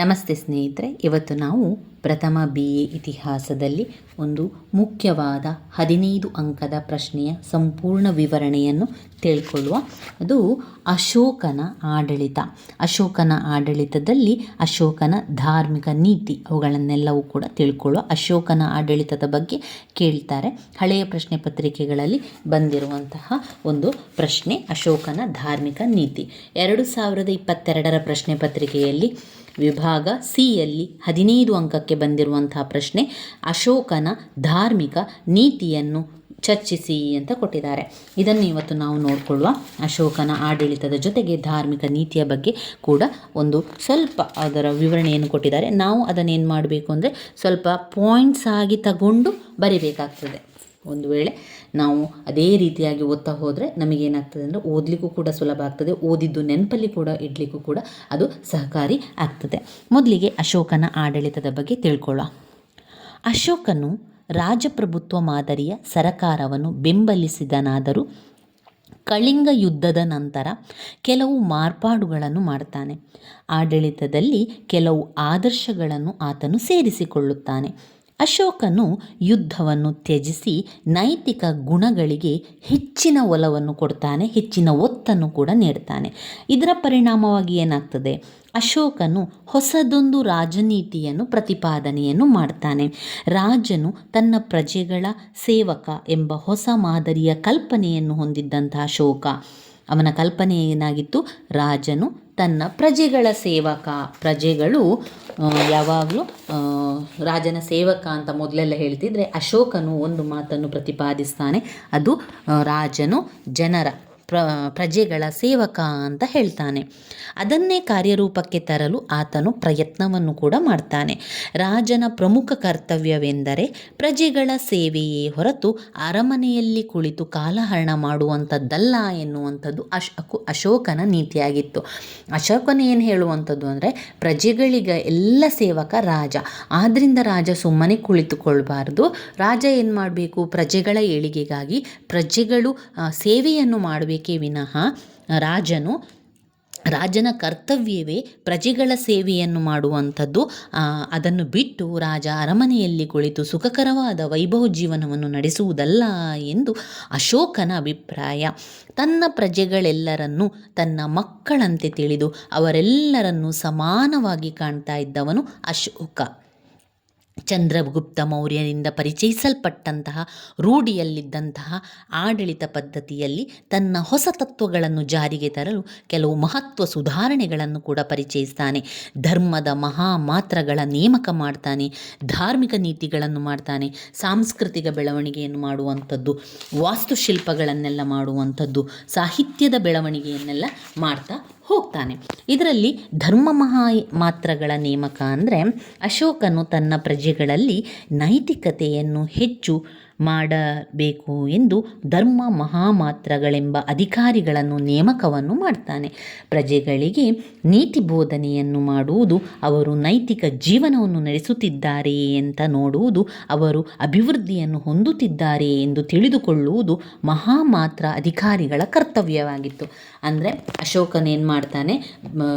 ನಮಸ್ತೆ ಸ್ನೇಹಿತರೆ, ಇವತ್ತು ನಾವು ಪ್ರಥಮ ಬಿ ಎ ಇತಿಹಾಸದಲ್ಲಿ ಒಂದು ಮುಖ್ಯವಾದ ಹದಿನೈದು ಅಂಕದ ಪ್ರಶ್ನೆಯ ಸಂಪೂರ್ಣ ವಿವರಣೆಯನ್ನು ತಿಳ್ಕೊಳ್ಳುವ. ಅದು ಅಶೋಕನ ಆಡಳಿತ. ಅಶೋಕನ ಆಡಳಿತದಲ್ಲಿ ಅಶೋಕನ ಧಾರ್ಮಿಕ ನೀತಿ ಅವುಗಳನ್ನೆಲ್ಲವೂ ಕೂಡ ತಿಳ್ಕೊಳ್ಳುವ ಅಶೋಕನ ಆಡಳಿತದ ಬಗ್ಗೆ ಕೇಳ್ತಾರೆ. ಹಳೆಯ ಪ್ರಶ್ನೆ ಪತ್ರಿಕೆಗಳಲ್ಲಿ ಬಂದಿರುವಂತಹ ಒಂದು ಪ್ರಶ್ನೆ, ಅಶೋಕನ ಧಾರ್ಮಿಕ ನೀತಿ. ಎರಡು ಸಾವಿರದ ಇಪ್ಪತ್ತೆರಡರ ಪ್ರಶ್ನೆ ಪತ್ರಿಕೆಯಲ್ಲಿ ವಿಭಾಗ ಸಿಯಲ್ಲಿ ಹದಿನೈದು ಅಂಕಕ್ಕೆ ಬಂದಿರುವಂತಹ ಪ್ರಶ್ನೆ, ಅಶೋಕನ ಧಾರ್ಮಿಕ ನೀತಿಯನ್ನು ಚರ್ಚಿಸಿ ಅಂತ ಕೊಟ್ಟಿದ್ದಾರೆ. ಇದನ್ನು ಇವತ್ತು ನಾವು ನೋಡಿಕೊಳ್ಳುವ. ಅಶೋಕನ ಆಡಳಿತದ ಜೊತೆಗೆ ಧಾರ್ಮಿಕ ನೀತಿಯ ಬಗ್ಗೆ ಕೂಡ ಒಂದು ಸ್ವಲ್ಪ ಅದರ ವಿವರಣೆಯನ್ನು ಕೊಟ್ಟಿದ್ದಾರೆ. ನಾವು ಅದನ್ನೇನು ಮಾಡಬೇಕು ಅಂದರೆ ಸ್ವಲ್ಪ ಪಾಯಿಂಟ್ಸ್ ಆಗಿ ತಗೊಂಡು ಬರಿಬೇಕಾಗ್ತದೆ. ಒಂದು ವೇಳೆ ನಾವು ಅದೇ ರೀತಿಯಾಗಿ ಓದ್ತಾ ಹೋದರೆ ನಮಗೇನಾಗ್ತದೆ ಅಂದರೆ ಓದಲಿಕ್ಕೂ ಕೂಡ ಸುಲಭ ಆಗ್ತದೆ, ಓದಿದ್ದು ನೆನಪಲ್ಲಿ ಕೂಡ ಇಡಲಿಕ್ಕೂ ಕೂಡ ಅದು ಸಹಕಾರಿ ಆಗ್ತದೆ. ಮೊದಲಿಗೆ ಅಶೋಕನ ಆಡಳಿತದ ಬಗ್ಗೆ ತಿಳ್ಕೊಳ್ಳೋ ಅಶೋಕನು ರಾಜಪ್ರಭುತ್ವ ಮಾದರಿಯ ಸರಕಾರವನ್ನು ಬೆಂಬಲಿಸಿದನಾದರೂ ಕಳಿಂಗ ಯುದ್ಧದ ನಂತರ ಕೆಲವು ಮಾರ್ಪಾಡುಗಳನ್ನು ಮಾಡ್ತಾನೆ. ಆಡಳಿತದಲ್ಲಿ ಕೆಲವು ಆದರ್ಶಗಳನ್ನು ಆತನು ಸೇರಿಸಿಕೊಳ್ಳುತ್ತಾನೆ. ಅಶೋಕನು ಯುದ್ಧವನ್ನು ತ್ಯಜಿಸಿ ನೈತಿಕ ಗುಣಗಳಿಗೆ ಹೆಚ್ಚಿನ ಒಲವನ್ನು ಕೊಡ್ತಾನೆ, ಹೆಚ್ಚಿನ ಒತ್ತನ್ನು ಕೂಡ ನೀಡ್ತಾನೆ. ಇದರ ಪರಿಣಾಮವಾಗಿ ಏನಾಗ್ತದೆ? ಅಶೋಕನು ಹೊಸದೊಂದು ರಾಜನೀತಿಯನ್ನು ಪ್ರತಿಪಾದನೆಯನ್ನು ಮಾಡ್ತಾನೆ. ರಾಜನು ತನ್ನ ಪ್ರಜೆಗಳ ಸೇವಕ ಎಂಬ ಹೊಸ ಮಾದರಿಯ ಕಲ್ಪನೆಯನ್ನು ಹೊಂದಿದ್ದಂತಹ ಅಶೋಕ. ಅವನ ಕಲ್ಪನೆ ಏನಾಗಿತ್ತು? ರಾಜನು ತನ್ನ ಪ್ರಜೆಗಳ ಸೇವಕ. ಪ್ರಜೆಗಳು ಯಾವಾಗಲೂ ರಾಜನ ಸೇವಕ ಅಂತ ಮೊದಲೆಲ್ಲ ಹೇಳ್ತಿದ್ರೆ ಅಶೋಕನು ಒಂದು ಮಾತನ್ನು ಪ್ರತಿಪಾದಿಸ್ತಾನೆ. ಅದು ರಾಜನು ಜನರ ಪ್ರ, ಪ್ರಜೆಗಳ ಸೇವಕ ಅಂತ ಹೇಳ್ತಾನೆ. ಅದನ್ನೇ ಕಾರ್ಯರೂಪಕ್ಕೆ ತರಲು ಆತನು ಪ್ರಯತ್ನವನ್ನು ಕೂಡ ಮಾಡ್ತಾನೆ. ರಾಜನ ಪ್ರಮುಖ ಕರ್ತವ್ಯವೆಂದರೆ ಪ್ರಜೆಗಳ ಸೇವೆಯೇ ಹೊರತು ಅರಮನೆಯಲ್ಲಿ ಕುಳಿತು ಕಾಲಹರಣ ಮಾಡುವಂಥದ್ದಲ್ಲ ಎನ್ನುವಂಥದ್ದು ಅಶ್ ಅಶೋಕನ ನೀತಿಯಾಗಿತ್ತು. ಅಶೋಕನ ಏನು ಹೇಳುವಂಥದ್ದು ಅಂದರೆ ಪ್ರಜೆಗಳಿಗ ಎಲ್ಲ ಸೇವಕ ರಾಜ. ಆದ್ದರಿಂದ ರಾಜ ಸುಮ್ಮನೆ ಕುಳಿತುಕೊಳ್ಬಾರ್ದು. ರಾಜ ಏನು ಮಾಡಬೇಕು ಪ್ರಜೆಗಳ ಏಳಿಗೆಗಾಗಿ ಪ್ರಜೆಗಳು ಸೇವೆಯನ್ನು ಮಾಡಬೇಕೇ ವಿನಃ ರಾಜನು ರಾಜನ ಕರ್ತವ್ಯವೇ ಪ್ರಜೆಗಳ ಸೇವೆಯನ್ನು ಮಾಡುವಂಥದ್ದು. ಅದನ್ನು ಬಿಟ್ಟು ರಾಜ ಅರಮನೆಯಲ್ಲಿ ಕುಳಿತು ಸುಖಕರವಾದ ವೈಭವ ಜೀವನವನ್ನು ನಡೆಸುವುದಲ್ಲ ಎಂದು ಅಶೋಕನ ಅಭಿಪ್ರಾಯ. ತನ್ನ ಪ್ರಜೆಗಳೆಲ್ಲರನ್ನು ತನ್ನ ಮಕ್ಕಳಂತೆ ತಿಳಿದು ಅವರೆಲ್ಲರನ್ನೂ ಸಮಾನವಾಗಿ ಕಾಣ್ತಾ ಇದ್ದವನು ಅಶೋಕ. ಚಂದ್ರಗುಪ್ತ ಮೌರ್ಯನಿಂದ ಪರಿಚಯಿಸಲ್ಪಟ್ಟಂತಹ, ರೂಢಿಯಲ್ಲಿದ್ದಂತಹ ಆಡಳಿತ ಪದ್ಧತಿಯಲ್ಲಿ ತನ್ನ ಹೊಸ ತತ್ವಗಳನ್ನು ಜಾರಿಗೆ ತರಲು ಕೆಲವು ಮಹತ್ವ ಸುಧಾರಣೆಗಳನ್ನು ಕೂಡ ಪರಿಚಯಿಸ್ತಾನೆ. ಧರ್ಮದ ಮಹಾ ಮಾತ್ರಗಳ ನೇಮಕ ಮಾಡ್ತಾನೆ, ಧಾರ್ಮಿಕ ನೀತಿಗಳನ್ನು ಮಾಡ್ತಾನೆ, ಸಾಂಸ್ಕೃತಿಕ ಬೆಳವಣಿಗೆಯನ್ನು ಮಾಡುವಂಥದ್ದು, ವಾಸ್ತುಶಿಲ್ಪಗಳನ್ನೆಲ್ಲ ಮಾಡುವಂಥದ್ದು, ಸಾಹಿತ್ಯದ ಬೆಳವಣಿಗೆಯನ್ನೆಲ್ಲ ಮಾಡ್ತಾ ಹೋಗ್ತಾನೆ. ಇದರಲ್ಲಿ ಧರ್ಮ ಮಹಾ ಮಾತ್ರಗಳ ನೇಮಕ ಅಂದರೆ ಅಶೋಕನು ತನ್ನ ಪ್ರಜೆಗಳಲ್ಲಿ ನೈತಿಕತೆಯನ್ನು ಹೆಚ್ಚು ಮಾಡಬೇಕು ಎಂದು ಧರ್ಮ ಮಹಾಮಾತ್ರಗಳೆಂಬ ಅಧಿಕಾರಿಗಳನ್ನು ನೇಮಕವನ್ನು ಮಾಡ್ತಾನೆ. ಪ್ರಜೆಗಳಿಗೆ ನೀತಿ ಬೋಧನೆಯನ್ನು ಮಾಡುವುದು, ಅವರು ನೈತಿಕ ಜೀವನವನ್ನು ನಡೆಸುತ್ತಿದ್ದಾರೆಯೇ ಅಂತ ನೋಡುವುದು, ಅವರು ಅಭಿವೃದ್ಧಿಯನ್ನು ಹೊಂದುತ್ತಿದ್ದಾರೆ ಎಂದು ತಿಳಿದುಕೊಳ್ಳುವುದು ಮಹಾಮಾತ್ರ ಅಧಿಕಾರಿಗಳ ಕರ್ತವ್ಯವಾಗಿತ್ತು. ಅಂದರೆ ಅಶೋಕನೇನು ಮಾಡ್ತಾನೆ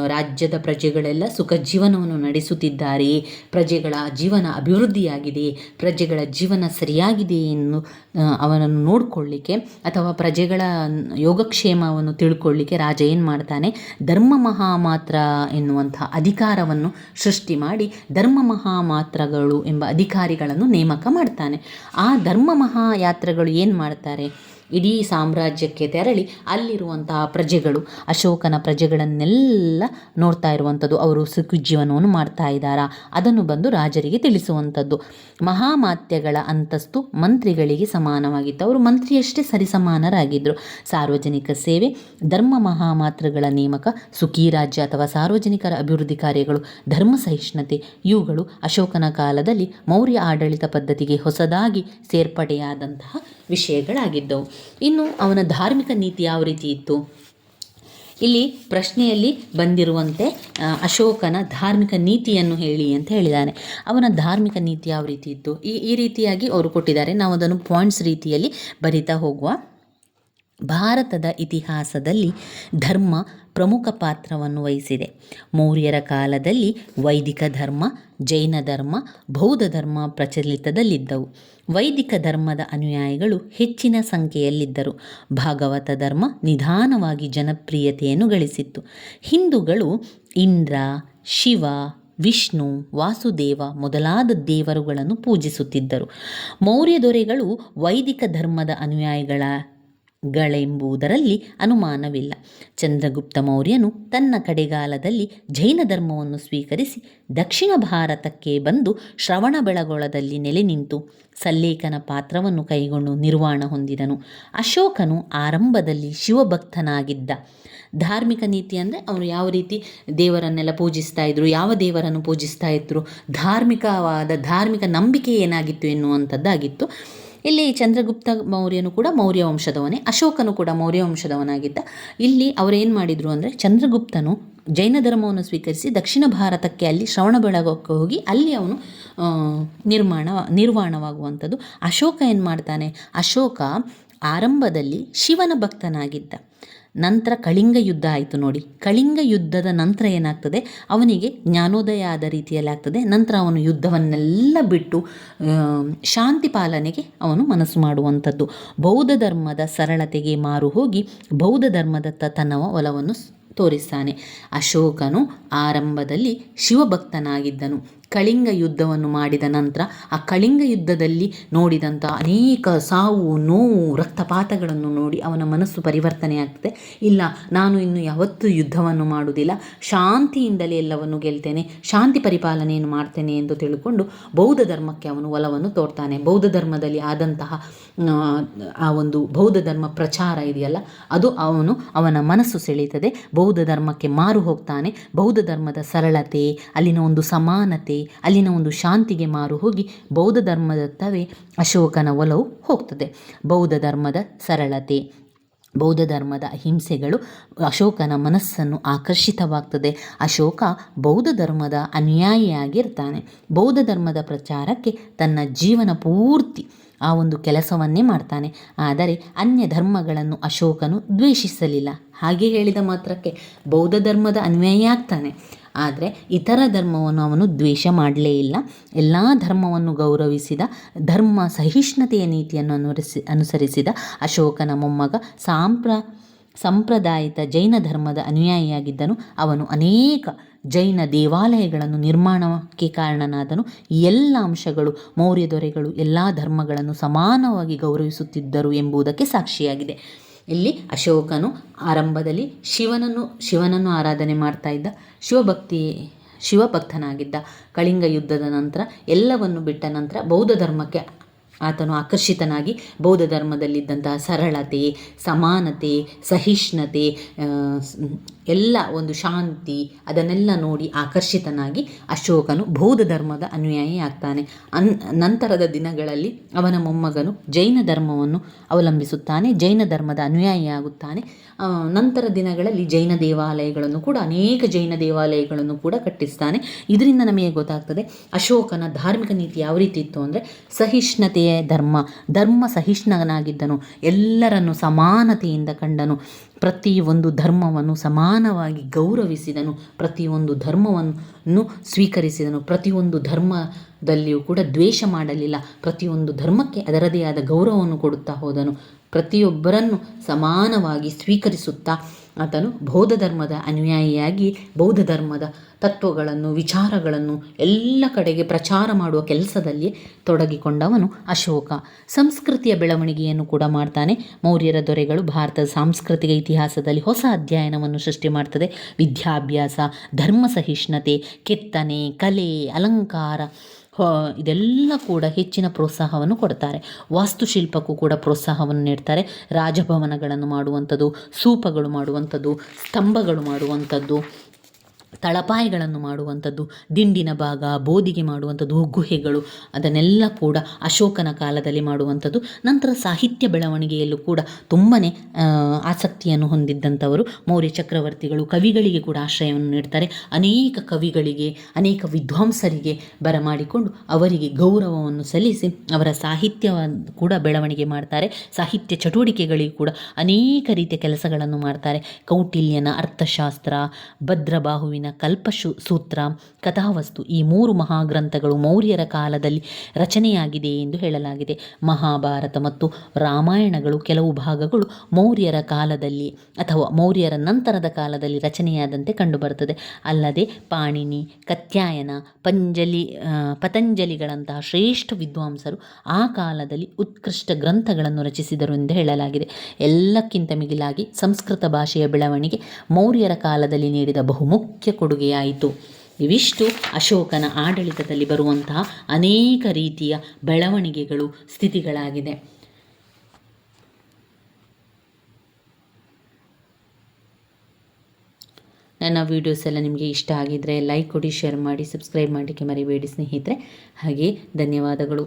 ರಾಜ್ಯದ ಪ್ರಜೆಗಳೆಲ್ಲ ಸುಖ ಜೀವನವನ್ನು ನಡೆಸುತ್ತಿದ್ದಾರೆ, ಪ್ರಜೆಗಳ ಜೀವನ ಅಭಿವೃದ್ಧಿಯಾಗಿದೆ, ಪ್ರಜೆಗಳ ಜೀವನ ಸರಿಯಾಗಿದೆ ಎನ್ನು ಅವನನ್ನು ನೋಡಿಕೊಳ್ಳಿಕ್ಕೆ ಅಥವಾ ಪ್ರಜೆಗಳ ಯೋಗಕ್ಷೇಮವನ್ನು ತಿಳ್ಕೊಳ್ಳಿಕ್ಕೆ ರಾಜ ಏನು ಮಾಡ್ತಾನೆ? ಧರ್ಮ ಮಹಾಮಾತ್ರ ಎನ್ನುವಂಥ ಅಧಿಕಾರವನ್ನು ಸೃಷ್ಟಿ ಮಾಡಿ ಧರ್ಮ ಮಹಾಮಾತ್ರಗಳು ಎಂಬ ಅಧಿಕಾರಿಗಳನ್ನು ನೇಮಕ ಮಾಡ್ತಾನೆ. ಆ ಧರ್ಮ ಮಹಾಯಾತ್ರೆಗಳು ಏನು ಮಾಡ್ತಾರೆ? ಇಡೀ ಸಾಮ್ರಾಜ್ಯಕ್ಕೆ ತೆರಳಿ ಅಲ್ಲಿರುವಂತಹ ಪ್ರಜೆಗಳು, ಅಶೋಕನ ಪ್ರಜೆಗಳನ್ನೆಲ್ಲ ನೋಡ್ತಾ ಇರುವಂಥದ್ದು, ಅವರು ಸುಖ ಜೀವನವನ್ನು ಮಾಡ್ತಾ ಇದ್ದಾರಾ? ಅದನ್ನು ಬಂದು ರಾಜರಿಗೆ ತಿಳಿಸುವಂಥದ್ದು. ಮಹಾಮಾತ್ಯಗಳ ಅಂತಸ್ತು ಮಂತ್ರಿಗಳಿಗೆ ಸಮಾನವಾಗಿತ್ತು. ಅವರು ಮಂತ್ರಿಯಷ್ಟೇ ಸರಿಸಮಾನರಾಗಿದ್ದರು ಸಾರ್ವಜನಿಕ ಸೇವೆ, ಧರ್ಮ ಮಹಾಮಾತ್ರಗಳ ನೇಮಕ, ಸುಖಿ ರಾಜ್ಯ ಅಥವಾ ಸಾರ್ವಜನಿಕರ ಅಭಿವೃದ್ಧಿ ಕಾರ್ಯಗಳು, ಧರ್ಮ ಸಹಿಷ್ಣುತೆ, ಇವುಗಳು ಅಶೋಕನ ಕಾಲದಲ್ಲಿ ಮೌರ್ಯ ಆಡಳಿತ ಪದ್ಧತಿಗೆ ಹೊಸದಾಗಿ ಸೇರ್ಪಡೆಯಾದಂತಹ ವಿಷಯಗಳಾಗಿದ್ದವು. ಇನ್ನು ಅವನ ಧಾರ್ಮಿಕ ನೀತಿ ಯಾವ ರೀತಿ ಇತ್ತು? ಇಲ್ಲಿ ಪ್ರಶ್ನೆಯಲ್ಲಿ ಬಂದಿರುವಂತೆ ಅಶೋಕನ ಧಾರ್ಮಿಕ ನೀತಿಯನ್ನು ಹೇಳಿ ಅಂತ ಹೇಳಿದ್ದಾನೆ. ಅವನ ಧಾರ್ಮಿಕ ನೀತಿ ಯಾವ ರೀತಿ ಇತ್ತು? ಈ ಈ ರೀತಿಯಾಗಿ ಅವರು ಕೊಟ್ಟಿದ್ದಾರೆ. ನಾವು ಅದನ್ನು ಪಾಯಿಂಟ್ಸ್ ರೀತಿಯಲ್ಲಿ ಬರಿತಾ ಹೋಗುವ. ಭಾರತದ ಇತಿಹಾಸದಲ್ಲಿ ಧರ್ಮ ಪ್ರಮುಖ ಪಾತ್ರವನ್ನು ವಹಿಸಿದೆ. ಮೌರ್ಯರ ಕಾಲದಲ್ಲಿ ವೈದಿಕ ಧರ್ಮ, ಜೈನ ಧರ್ಮ, ಬೌದ್ಧ ಧರ್ಮ ಪ್ರಚಲಿತದಲ್ಲಿದ್ದವು. ವೈದಿಕ ಧರ್ಮದ ಅನುಯಾಯಿಗಳು ಹೆಚ್ಚಿನ ಸಂಖ್ಯೆಯಲ್ಲಿದ್ದರು. ಭಾಗವತ ಧರ್ಮ ನಿಧಾನವಾಗಿ ಜನಪ್ರಿಯತೆಯನ್ನು ಗಳಿಸಿತ್ತು. ಹಿಂದೂಗಳು ಇಂದ್ರ, ಶಿವ, ವಿಷ್ಣು, ವಾಸುದೇವ ಮೊದಲಾದ ದೇವರುಗಳನ್ನು ಪೂಜಿಸುತ್ತಿದ್ದರು. ಮೌರ್ಯ ದೊರೆಗಳು ವೈದಿಕ ಧರ್ಮದ ಅನುಯಾಯಿಗಳ ಗಳೆಂಬುದರಲ್ಲಿ ಅನುಮಾನವಿಲ್ಲ. ಚಂದ್ರಗುಪ್ತ ಮೌರ್ಯನು ತನ್ನ ಕಡೆಗಾಲದಲ್ಲಿ ಜೈನ ಧರ್ಮವನ್ನು ಸ್ವೀಕರಿಸಿ ದಕ್ಷಿಣ ಭಾರತಕ್ಕೆ ಬಂದು ಶ್ರವಣಬೆಳಗೊಳದಲ್ಲಿ ನೆಲೆ ನಿಂತು ಸಲ್ಲೇಖನ ಪಾತ್ರವನ್ನು ಕೈಗೊಂಡು ನಿರ್ವಾಣ ಹೊಂದಿದನು. ಅಶೋಕನು ಆರಂಭದಲ್ಲಿ ಶಿವಭಕ್ತನಾಗಿದ್ದ. ಧಾರ್ಮಿಕ ನೀತಿ ಅಂದರೆ ಅವರು ಯಾವ ರೀತಿ ದೇವರನ್ನೆಲ್ಲ ಪೂಜಿಸ್ತಾ ಇದ್ರು, ಯಾವ ದೇವರನ್ನು ಪೂಜಿಸ್ತಾ ಇದ್ರು, ಧಾರ್ಮಿಕವಾದ ಧಾರ್ಮಿಕ ನಂಬಿಕೆ ಏನಾಗಿತ್ತು ಎನ್ನುವಂಥದ್ದಾಗಿತ್ತು. ಇಲ್ಲಿ ಚಂದ್ರಗುಪ್ತ ಮೌರ್ಯನು ಕೂಡ ಮೌರ್ಯ ವಂಶದವನೇ, ಅಶೋಕನು ಕೂಡ ಮೌರ್ಯ ವಂಶದವನಾಗಿದ್ದ. ಇಲ್ಲಿ ಅವರೇನು ಮಾಡಿದರು ಅಂದರೆ ಚಂದ್ರಗುಪ್ತನು ಜೈನ ಧರ್ಮವನ್ನು ಸ್ವೀಕರಿಸಿ ದಕ್ಷಿಣ ಭಾರತಕ್ಕೆ ಅಲ್ಲಿ ಶ್ರವಣ ಬೆಳಗಕ್ಕೆ ಹೋಗಿ ಅಲ್ಲಿ ಅವನು ನಿರ್ಮಾಣ, ನಿರ್ವಾಣವಾಗುವಂಥದ್ದು. ಅಶೋಕ ಏನು ಮಾಡ್ತಾನೆ? ಅಶೋಕ ಆರಂಭದಲ್ಲಿ ಶಿವನ ಭಕ್ತನಾಗಿದ್ದ. ನಂತರ ಕಳಿಂಗ ಯುದ್ಧ ಆಯಿತು ನೋಡಿ. ಕಳಿಂಗ ಯುದ್ಧದ ನಂತರ ಏನಾಗ್ತದೆ? ಅವನಿಗೆ ಜ್ಞಾನೋದಯ ಆದ ರೀತಿಯಲ್ಲಿ ಆಗ್ತದೆ. ನಂತರ ಅವನು ಯುದ್ಧವನ್ನೆಲ್ಲ ಬಿಟ್ಟು ಶಾಂತಿ ಪಾಲನೆಗೆ ಅವನು ಮನಸ್ಸು ಮಾಡುವಂಥದ್ದು. ಬೌದ್ಧ ಧರ್ಮದ ಸರಳತೆಗೆ ಮಾರು ಹೋಗಿ ಬೌದ್ಧ ಧರ್ಮದತ್ತ ತನ್ನ ಒಲವನ್ನು ತೋರಿಸ್ತಾನೆ. ಅಶೋಕನು ಆರಂಭದಲ್ಲಿ ಶಿವಭಕ್ತನಾಗಿದ್ದನು. ಕಳಿಂಗ ಯುದ್ಧವನ್ನು ಮಾಡಿದ ನಂತರ ಆ ಕಳಿಂಗ ಯುದ್ಧದಲ್ಲಿ ನೋಡಿದಂಥ ಅನೇಕ ಸಾವು ನೋವು ರಕ್ತಪಾತಗಳನ್ನು ನೋಡಿ ಅವನ ಮನಸ್ಸು ಪರಿವರ್ತನೆ ಆಗ್ತದೆ. ಇಲ್ಲ ನಾನು ಇನ್ನು ಯಾವತ್ತೂ ಯುದ್ಧವನ್ನು ಮಾಡುವುದಿಲ್ಲ. ಶಾಂತಿಯಿಂದಲೇ ಎಲ್ಲವನ್ನು ಗೆಲ್ತೇನೆ. ಶಾಂತಿ ಪರಿಪಾಲನೆಯನ್ನು ಮಾಡ್ತೇನೆ ಎಂದು ತಿಳ್ಕೊಂಡು ಬೌದ್ಧ ಧರ್ಮಕ್ಕೆ ಅವನು ಒಲವನ್ನು ತೋರ್ತಾನೆ. ಬೌದ್ಧ ಧರ್ಮದಲ್ಲಿ ಆದಂತಹ ಆ, ಒಂದು ಬೌದ್ಧ ಧರ್ಮ ಪ್ರಚಾರ ಇದೆಯಲ್ಲ ಅದು ಅವನು ಅವನ ಮನಸ್ಸು ಸೆಳೀತದೆ ಬೌದ್ಧ ಧರ್ಮಕ್ಕೆ ಮಾರು ಹೋಗ್ತಾನೆ. ಬೌದ್ಧ ಧರ್ಮದ ಸರಳತೆ ಅಲ್ಲಿನ ಒಂದು ಸಮಾನತೆ ಅಲ್ಲಿನ ಒಂದು ಶಾಂತಿಗೆ ಮಾರು ಹೋಗಿ ಬೌದ್ಧ ಧರ್ಮದತ್ತವೇ ಅಶೋಕನ ಒಲವು ಹೋಗ್ತದೆ. ಬೌದ್ಧ ಧರ್ಮದ ಸರಳತೆ, ಬೌದ್ಧ ಧರ್ಮದ ಅಹಿಂಸೆಗಳು ಅಶೋಕನ ಮನಸ್ಸನ್ನು ಆಕರ್ಷಿತವಾಗ್ತದೆ. ಅಶೋಕ ಬೌದ್ಧ ಧರ್ಮದ ಅನುಯಾಯಿಯಾಗಿರ್ತಾನೆ. ಬೌದ್ಧ ಧರ್ಮದ ಪ್ರಚಾರಕ್ಕೆ ತನ್ನ ಜೀವನ ಪೂರ್ತಿ ಆ ಒಂದು ಕೆಲಸವನ್ನೇ ಮಾಡ್ತಾನೆ. ಆದರೆ ಅನ್ಯ ಧರ್ಮಗಳನ್ನು ಅಶೋಕನು ದ್ವೇಷಿಸಲಿಲ್ಲ. ಹಾಗೆ ಹೇಳಿದ ಮಾತ್ರಕ್ಕೆ ಬೌದ್ಧ ಧರ್ಮದ ಅನ್ವಯ ಆಗ್ತಾನೆ ಆದರೆ ಇತರ ಧರ್ಮವನ್ನು ಅವನು ದ್ವೇಷ ಮಾಡಲೇ ಇಲ್ಲ. ಎಲ್ಲ ಧರ್ಮವನ್ನು ಗೌರವಿಸಿದ, ಧರ್ಮ ಸಹಿಷ್ಣುತೆಯ ನೀತಿಯನ್ನು ಅನುಸರಿಸಿದ ಅಶೋಕನ ಮೊಮ್ಮಗ ಸಾಂಪ್ರ, ಸಂಪ್ರದಾಯಿತ ಜೈನ ಧರ್ಮದ ಅನುಯಾಯಿಯಾಗಿದ್ದನು. ಅವನು ಅನೇಕ ಜೈನ ದೇವಾಲಯಗಳನ್ನು ನಿರ್ಮಾಣಕ್ಕೆ ಕಾರಣನಾದನು. ಎಲ್ಲ ಅಂಶಗಳು, ಮೌರ್ಯ ದೊರೆಗಳು ಎಲ್ಲ ಧರ್ಮಗಳನ್ನು ಸಮಾನವಾಗಿ ಗೌರವಿಸುತ್ತಿದ್ದರು ಎಂಬುದಕ್ಕೆ ಸಾಕ್ಷಿಯಾಗಿದೆ. ಇಲ್ಲಿ ಅಶೋಕನು ಆರಂಭದಲ್ಲಿ ಶಿವನನ್ನು ಶಿವನನ್ನು ಆರಾಧನೆ ಮಾಡ್ತಾ ಇದ್ದ. ಶಿವಭಕ್ತಿ, ಶಿವಭಕ್ತನಾಗಿದ್ದ. ಕಳಿಂಗ ಯುದ್ಧದ ನಂತರ ಎಲ್ಲವನ್ನು ಬಿಟ್ಟ ನಂತರ ಬೌದ್ಧ ಧರ್ಮಕ್ಕೆ ಆತನು ಆಕರ್ಷಿತನಾಗಿ ಬೌದ್ಧ ಧರ್ಮದಲ್ಲಿದ್ದಂತಹ ಸರಳತೆ, ಸಮಾನತೆ, ಸಹಿಷ್ಣುತೆ ಎಲ್ಲ ಒಂದು ಶಾಂತಿ, ಅದನ್ನೆಲ್ಲ ನೋಡಿ ಆಕರ್ಷಿತನಾಗಿ ಅಶೋಕನು ಬೌದ್ಧ ಧರ್ಮದ ಅನುಯಾಯಿ ಆಗ್ತಾನೆ. ಅನ್, ನಂತರದ ದಿನಗಳಲ್ಲಿ ಅವನ ಮೊಮ್ಮಗನು ಜೈನ ಧರ್ಮವನ್ನು ಅವಲಂಬಿಸುತ್ತಾನೆ, ಜೈನ ಧರ್ಮದ ಅನುಯಾಯಿಯಾಗುತ್ತಾನೆ ನಂತರ ದಿನಗಳಲ್ಲಿ ಜೈನ ದೇವಾಲಯಗಳನ್ನು ಕೂಡ, ಅನೇಕ ಜೈನ ದೇವಾಲಯಗಳನ್ನು ಕೂಡ ಕಟ್ಟಿಸ್ತಾನೆ. ಇದರಿಂದ ನಮಗೆ ಗೊತ್ತಾಗ್ತದೆ, ಅಶೋಕನ ಧಾರ್ಮಿಕ ನೀತಿ ಯಾವ ರೀತಿ ಇತ್ತು ಅಂದರೆ ಸಹಿಷ್ಣುತೆಯ ಧರ್ಮ ಧರ್ಮ ಸಹಿಷ್ಣನಾಗಿದ್ದನು, ಎಲ್ಲರನ್ನು ಸಮಾನತೆಯಿಂದ ಕಂಡನು. ಪ್ರತಿಯೊಂದು ಧರ್ಮವನ್ನು ಸಮಾನವಾಗಿ ಗೌರವಿಸಿದನು. ಪ್ರತಿಯೊಂದು ಧರ್ಮವನ್ನು ಸ್ವೀಕರಿಸಿದನು. ಪ್ರತಿಯೊಂದು ಧರ್ಮದಲ್ಲಿಯೂ ಕೂಡ ದ್ವೇಷ ಮಾಡಲಿಲ್ಲ. ಪ್ರತಿಯೊಂದು ಧರ್ಮಕ್ಕೆ ಅದರದೇ ಆದ ಗೌರವವನ್ನು ಕೊಡುತ್ತಾ ಹೋದನು. ಪ್ರತಿಯೊಬ್ಬರನ್ನು ಸಮಾನವಾಗಿ ಸ್ವೀಕರಿಸುತ್ತಾ ಆತನು ಬೌದ್ಧ ಧರ್ಮದ ಅನುಯಾಯಿಯಾಗಿ ಬೌದ್ಧ ಧರ್ಮದ ತತ್ವಗಳನ್ನು, ವಿಚಾರಗಳನ್ನು ಎಲ್ಲ ಕಡೆಗೆ ಪ್ರಚಾರ ಮಾಡುವ ಕೆಲಸದಲ್ಲಿ ತೊಡಗಿಕೊಂಡವನು ಅಶೋಕ. ಸಂಸ್ಕೃತಿಯ ಬೆಳವಣಿಗೆಯನ್ನು ಕೂಡ ಮಾಡ್ತಾನೆ. ಮೌರ್ಯರ ದೊರೆಗಳು ಭಾರತದ ಸಾಂಸ್ಕೃತಿಕ ಇತಿಹಾಸದಲ್ಲಿ ಹೊಸ ಅಧ್ಯಯನವನ್ನು ಸೃಷ್ಟಿ ಮಾಡ್ತದೆ. ವಿದ್ಯಾಭ್ಯಾಸ, ಧರ್ಮ ಸಹಿಷ್ಣುತೆ ಕೆತ್ತನೆ, ಕಲೆ, ಅಲಂಕಾರ ಇದೆಲ್ಲ ಕೂಡ ಹೆಚ್ಚಿನ ಪ್ರೋತ್ಸಾಹವನ್ನು ಕೊಡ್ತಾರೆ. ವಾಸ್ತುಶಿಲ್ಪಕ್ಕೂ ಕೂಡ ಪ್ರೋತ್ಸಾಹವನ್ನು ನೀಡ್ತಾರೆ. ರಾಜಭವನಗಳನ್ನು ಮಾಡುವಂಥದ್ದು, ಸೂಪಗಳು ಮಾಡುವಂಥದ್ದು, ಸ್ತಂಭಗಳು ಮಾಡುವಂಥದ್ದು. ತಳಪಾಯಗಳನ್ನು ಮಾಡುವಂಥದ್ದು, ದಿಂಡಿನ ಭಾಗ, ಬೋದಿಗೆ ಮಾಡುವಂಥದ್ದು, ಗುಹೆಗಳು, ಅದನ್ನೆಲ್ಲ ಕೂಡ ಅಶೋಕನ ಕಾಲದಲ್ಲಿ ಮಾಡುವಂಥದ್ದು. ನಂತರ ಸಾಹಿತ್ಯ ಬೆಳವಣಿಗೆಯಲ್ಲೂ ಕೂಡ ತುಂಬಾ ಆಸಕ್ತಿಯನ್ನು ಹೊಂದಿದ್ದಂಥವರು ಮೌರ್ಯ ಚಕ್ರವರ್ತಿಗಳು ಕವಿಗಳಿಗೆ ಕೂಡ ಆಶ್ರಯವನ್ನು ನೀಡ್ತಾರೆ. ಅನೇಕ ಕವಿಗಳಿಗೆ, ಅನೇಕ ವಿದ್ವಾಂಸರಿಗೆ ಬರಮಾಡಿಕೊಂಡು ಅವರಿಗೆ ಗೌರವವನ್ನು ಸಲ್ಲಿಸಿ ಅವರ ಸಾಹಿತ್ಯವನ್ನು ಕೂಡ ಬೆಳವಣಿಗೆ ಮಾಡ್ತಾರೆ. ಸಾಹಿತ್ಯ ಚಟುವಟಿಕೆಗಳಿಗೆ ಕೂಡ ಅನೇಕ ರೀತಿಯ ಕೆಲಸಗಳನ್ನು ಮಾಡ್ತಾರೆ. ಕೌಟಿಲ್ಯನ ಅರ್ಥಶಾಸ್ತ್ರ, ಭದ್ರಬಾಹುವಿನ ಕಲ್ಪಶು ಸೂತ್ರ ಕಥಾವಸ್ತು ಈ ಮೂರು ಮಹಾಗ್ರಂಥಗಳು ಮೌರ್ಯರ ಕಾಲದಲ್ಲಿ ರಚನೆಯಾಗಿದೆ ಎಂದು ಹೇಳಲಾಗಿದೆ. ಮಹಾಭಾರತ ಮತ್ತು ರಾಮಾಯಣಗಳು ಕೆಲವು ಭಾಗಗಳು ಮೌರ್ಯರ ಕಾಲದಲ್ಲಿ ಅಥವಾ ಮೌರ್ಯರ ನಂತರದ ಕಾಲದಲ್ಲಿ ರಚನೆಯಾದಂತೆ ಕಂಡುಬರುತ್ತದೆ. ಅಲ್ಲದೆ ಪಾಣಿನಿ, ಕತ್ಯಾಯನ, ಪಂಜಲಿ ಪತಂಜಲಿಗಳಂತಹ ಶ್ರೇಷ್ಠ ವಿದ್ವಾಂಸರು ಆ ಕಾಲದಲ್ಲಿ ಉತ್ಕೃಷ್ಟ ಗ್ರಂಥಗಳನ್ನು ರಚಿಸಿದರು ಎಂದು ಹೇಳಲಾಗಿದೆ. ಎಲ್ಲಕ್ಕಿಂತ ಮಿಗಿಲಾಗಿ ಸಂಸ್ಕೃತ ಭಾಷೆಯ ಬೆಳವಣಿಗೆ ಮೌರ್ಯರ ಕಾಲದಲ್ಲಿ ನೀಡಿದ ಬಹುಮುಖ್ಯ ಕೊಡುಗೆಯಾಯಿತು. ಇವಿಷ್ಟು ಅಶೋಕನ ಆಡಳಿತದಲ್ಲಿ ಬರುವಂತಹ ಅನೇಕ ರೀತಿಯ ಬೆಳವಣಿಗೆಗಳು ಸ್ಥಿತಿಗಳಾಗಿದೆ ನನ್ನ ವೀಡಿಯೋಸ್ ಎಲ್ಲ ನಿಮಗೆ ಇಷ್ಟ ಆಗಿದ್ದರೆ ಲೈಕ್ ಕೊಡಿ ಶೇರ್ ಮಾಡಿ ಸಬ್ಸ್ಕ್ರೈಬ್ ಮಾಡಲಿಕ್ಕೆ ಮರಿಬೇಡಿ ಸ್ನೇಹಿತರೆ. ಹಾಗೆ ಧನ್ಯವಾದಗಳು.